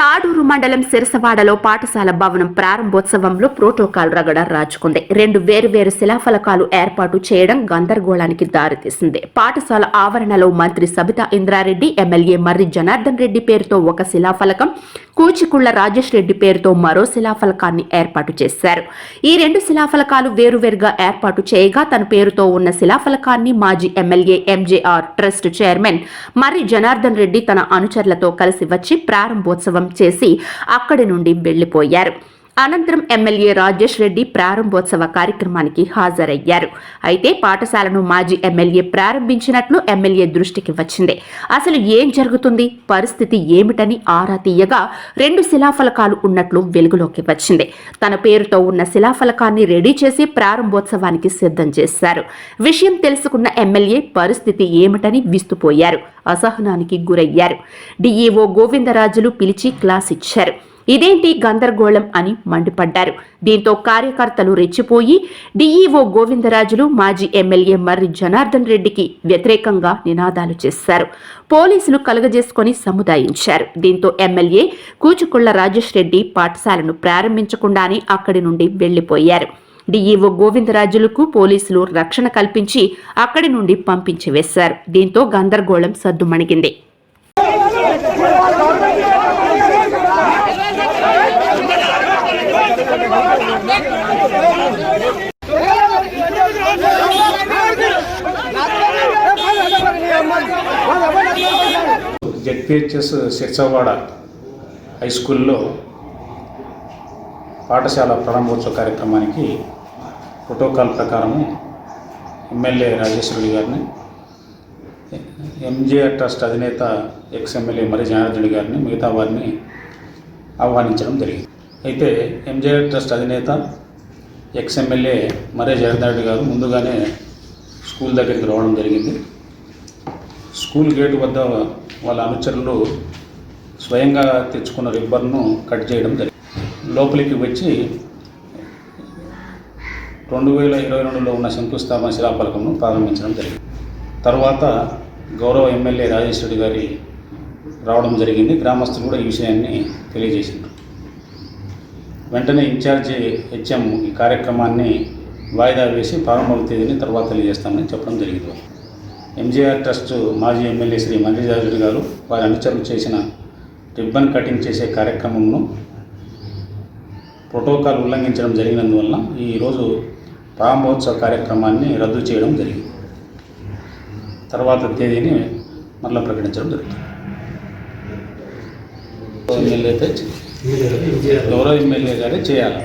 తాడూరు మండలం సిరసవాడలో పాఠశాల భవనం ప్రారంభోత్సవంలో ప్రోటోకాల్ రగడ రాజుకుంది రెండు వేరువేరు శిలాఫలకాలు ఏర్పాటు చేయడం గందరగోళానికి దారితీసింది పాఠశాల ఆవరణలో మంత్రి సబితా ఇంద్రారెడ్డి ఎమ్మెల్యే మర్రి జనార్దన్ రెడ్డి పేరుతో ఒక శిలాఫలకం కూచికుళ్ళ రాజేష్ రెడ్డి పేరుతో మరో శిలాఫలకాన్ని ఏర్పాటు చేశారు. ఈ రెండు శిలాఫలకాలు వేరువేరుగా ఏర్పాటు చేయగా తన పేరుతో ఉన్న శిలాఫలకాన్ని మాజీ MLA MJR trust chairman Marri Janardhan Reddy తన అనుచరులతో కలిసి వచ్చి ప్రారంభోత్సవం చేసి అక్కడి నుండి వెళ్ళిపోయారు అనంతరం ఎమ్మెల్యే రాజేష్ రెడ్డి ప్రారంభోత్సవ కార్యక్రమానికి హాజరయ్యారు. అయితే పాఠశాలను మాజీ ఎమ్మెల్యే ప్రారంభించినట్లు ఎమ్మెల్యే దృష్టికి వచ్చింది. అసలు ఏం జరుగుతుంది? పరిస్థితి ఏమిటని ఆరా తీయగా రెండు శిలాఫలకాలు ఉన్నట్లు వెలుగులోకి వచ్చింది. తన పేరుతో ఉన్న శిలాఫలకాన్ని రెడీ చేసి ప్రారంభోత్సవానికి సిద్ధం చేశారు. విషయం తెలుసుకున్న ఎమ్మెల్యే పరిస్థితి ఏమిటని విస్తుపోయారు. అసహనానికి గురయ్యారు. డిఈఓ గోవిందరాజులు పిలిచి క్లాస్ ఇచ్చారు. ఇదేంటి గందరగోళం అని మండిపడ్డారు. దీంతో కార్యకర్తలు రెచ్చిపోయి డీఈఓ గోవిందరాజులు మాజీ ఎమ్మెల్యే మర్రి జనార్దన్ రెడ్డికి వ్యతిరేకంగా నినాదాలు చేశారు. పోలీసులు కలుగజేసుకొని సముదాయించారు. దీంతో ఎమ్మెల్యే కూచుకుళ్ళ రాజేష్ రెడ్డి పాఠశాలను ప్రారంభించకుండానే అక్కడి నుండి వెళ్ళిపోయారు డీఈఓ గోవిందరాజులకు పోలీసులు రక్షణ కల్పించి అక్కడి నుండి పంపించి వేశారు. దీంతో గందరగోళం సద్దుమణిగింది. జెడ్పిహెచ్ఎస్ సిర్సవాడ హై స్కూల్లో పాఠశాల ప్రారంభోత్సవ కార్యక్రమానికి ప్రోటోకాల్ ప్రకారము ఎమ్మెల్యే రాజేశ్వరుడి గారిని ఎంజేఆర్ ట్రస్ట్ అధినేత ఎక్స్ ఎమ్మెల్యే మరి జనార్దన్ గారిని మిగతా వారిని ఆహ్వానించడం జరిగింది. అయితే ఎంజేఆర్ ట్రస్ట్ అధినేత ఎక్స్ ఎమ్మెల్యే మర్రి జనార్దన్ గారు ముందుగానే స్కూల్ దగ్గరికి రావడం జరిగింది. స్కూల్ గేటు వద్ద వాళ్ళ అనుచరులు స్వయంగా తెచ్చుకున్న రిబ్బర్ను కట్ చేయడం జరిగింది. లోపలికి వచ్చి రెండు వేల ఇరవై రెండులో ఉన్న శంకుస్థాపన శిలాఫలకంను ప్రారంభించడం జరిగింది. తర్వాత గౌరవ ఎమ్మెల్యే రాజేష్ గారి రావడం జరిగింది. గ్రామస్తులు కూడా ఈ విషయాన్ని తెలియజేసింది వెంటనే ఇన్ఛార్జి హెచ్ఎం ఈ కార్యక్రమాన్ని వాయిదా వేసి ప్రారంభం తేదీని తర్వాత తెలియజేస్తామని చెప్పడం జరిగింది. ఎంజీఆర్ ట్రస్ట్ మాజీ ఎమ్మెల్యే శ్రీ మంజుజారెడ్డి గారు వారి అనుచరులు చేసిన రిబ్బన్ కటింగ్ చేసే కార్యక్రమంను ప్రోటోకాల్ ఉల్లంఘించడం జరిగినందువల్ల ఈరోజు ప్రారంభోత్సవ కార్యక్రమాన్ని రద్దు చేయడం జరిగింది. తర్వాత తేదీని మళ్ళీ ప్రకటించడం జరుగుతుంది. ఎమ్మెల్యే అయితే చే- గౌరవ ఎమ్మెల్యే గారే చేయాలి.